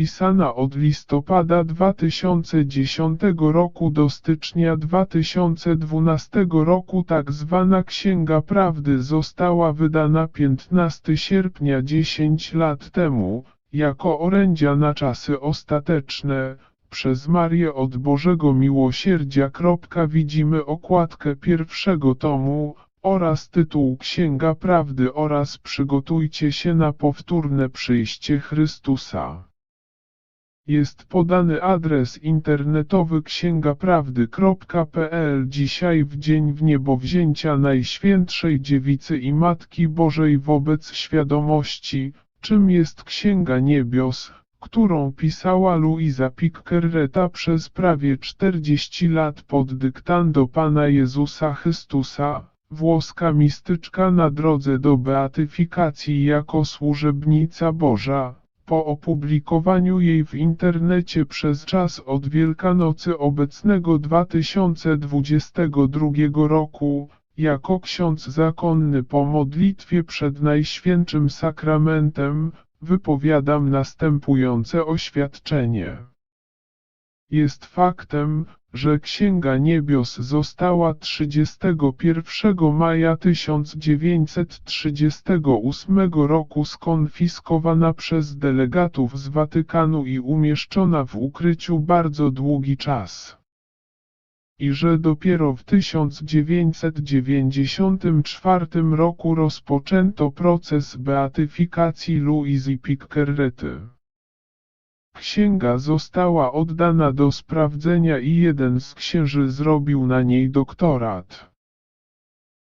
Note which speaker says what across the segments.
Speaker 1: napisana od listopada 2010 roku do stycznia 2012 roku tak zwana Księga Prawdy została wydana 15 sierpnia 10 lat temu, jako orędzia na czasy ostateczne, przez Marię od Bożego Miłosierdzia. Widzimy okładkę pierwszego tomu, oraz tytuł Księga Prawdy oraz przygotujcie się na powtórne przyjście Chrystusa. Jest podany adres internetowy księgaprawdy.pl Dzisiaj w dzień wniebowzięcia Najświętszej Dziewicy i Matki Bożej wobec świadomości, czym jest Księga Niebios, którą pisała Luisa Pickerreta przez prawie 40 lat pod dyktando Pana Jezusa Chrystusa, włoska mistyczka na drodze do beatyfikacji jako służebnica Boża, po opublikowaniu jej w internecie przez czas od Wielkanocy obecnego 2022 roku, jako ksiądz zakonny po modlitwie przed Najświętszym Sakramentem, wypowiadam następujące oświadczenie. Jest faktem, że Księga Niebios została 31 maja 1938 roku skonfiskowana przez delegatów z Watykanu i umieszczona w ukryciu bardzo długi czas. I że dopiero w 1994 roku rozpoczęto proces beatyfikacji Louisy Pickerrety. Księga została oddana do sprawdzenia i jeden z księży zrobił na niej doktorat.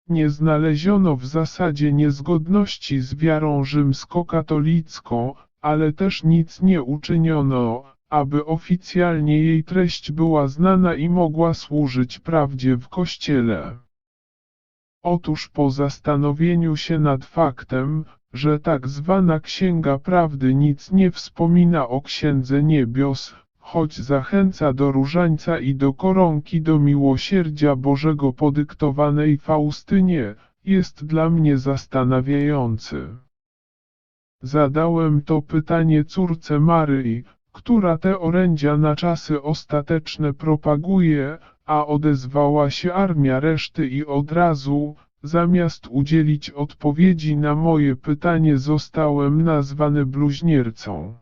Speaker 1: Nie znaleziono w zasadzie niezgodności z wiarą rzymskokatolicką, ale też nic nie uczyniono, aby oficjalnie jej treść była znana i mogła służyć prawdzie w Kościele. Otóż po zastanowieniu się nad faktem, że tak zwana Księga Prawdy nic nie wspomina o Księdze Niebios, choć zachęca do różańca i do koronki do miłosierdzia Bożego podyktowanej Faustynie, jest dla mnie zastanawiający. Zadałem to pytanie córce Maryi, która te orędzia na czasy ostateczne propaguje, a odezwała się armia reszty i od razu, Zamiast udzielić odpowiedzi na moje pytanie zostałem nazwany bluźniercą.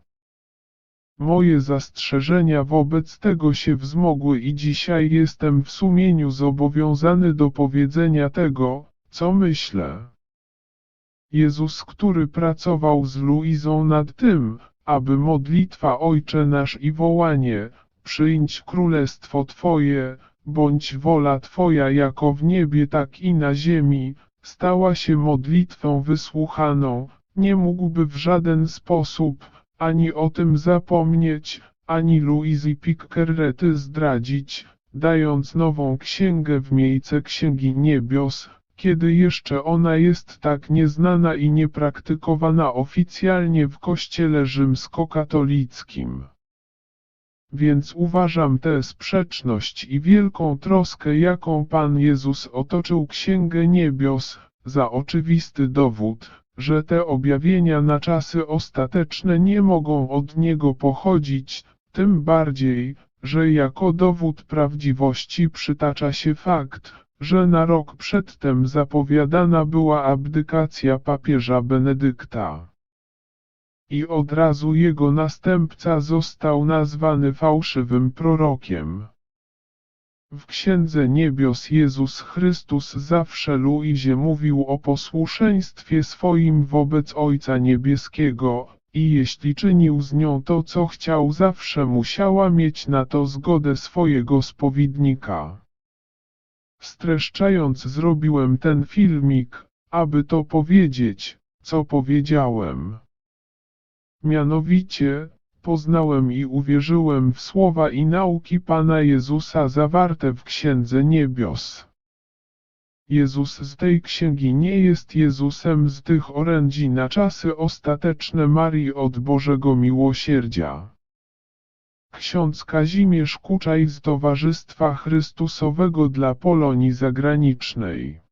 Speaker 1: Moje zastrzeżenia wobec tego się wzmogły i dzisiaj jestem w sumieniu zobowiązany do powiedzenia tego, co myślę. Jezus, który pracował z Luizą nad tym, aby modlitwa Ojcze nasz i wołanie, przyjdź królestwo Twoje, bądź wola Twoja jako w niebie tak i na ziemi, stała się modlitwą wysłuchaną, nie mógłby w żaden sposób, ani o tym zapomnieć, ani Louisy Pickerrety zdradzić, dając nową księgę w miejsce Księgi Niebios, kiedy jeszcze ona jest tak nieznana i niepraktykowana oficjalnie w Kościele rzymskokatolickim. Więc uważam tę sprzeczność i wielką troskę jaką Pan Jezus otoczył Księgę Niebios, za oczywisty dowód, że te objawienia na czasy ostateczne nie mogą od Niego pochodzić, tym bardziej, że jako dowód prawdziwości przytacza się fakt, że na rok przedtem zapowiadana była abdykacja papieża Benedykta i od razu jego następca został nazwany fałszywym prorokiem. W Księdze Niebios Jezus Chrystus zawsze Luizie mówił o posłuszeństwie swoim wobec Ojca Niebieskiego, i jeśli czynił z nią to co chciał zawsze musiała mieć na to zgodę swojego spowidnika. Streszczając zrobiłem ten filmik, aby to powiedzieć, co powiedziałem. Mianowicie, poznałem i uwierzyłem w słowa i nauki Pana Jezusa zawarte w Księdze Niebios. Jezus z tej księgi nie jest Jezusem z tych orędzi na czasy ostateczne Marii od Bożego Miłosierdzia. Ksiądz Kazimierz Kuczaj z Towarzystwa Chrystusowego dla Polonii Zagranicznej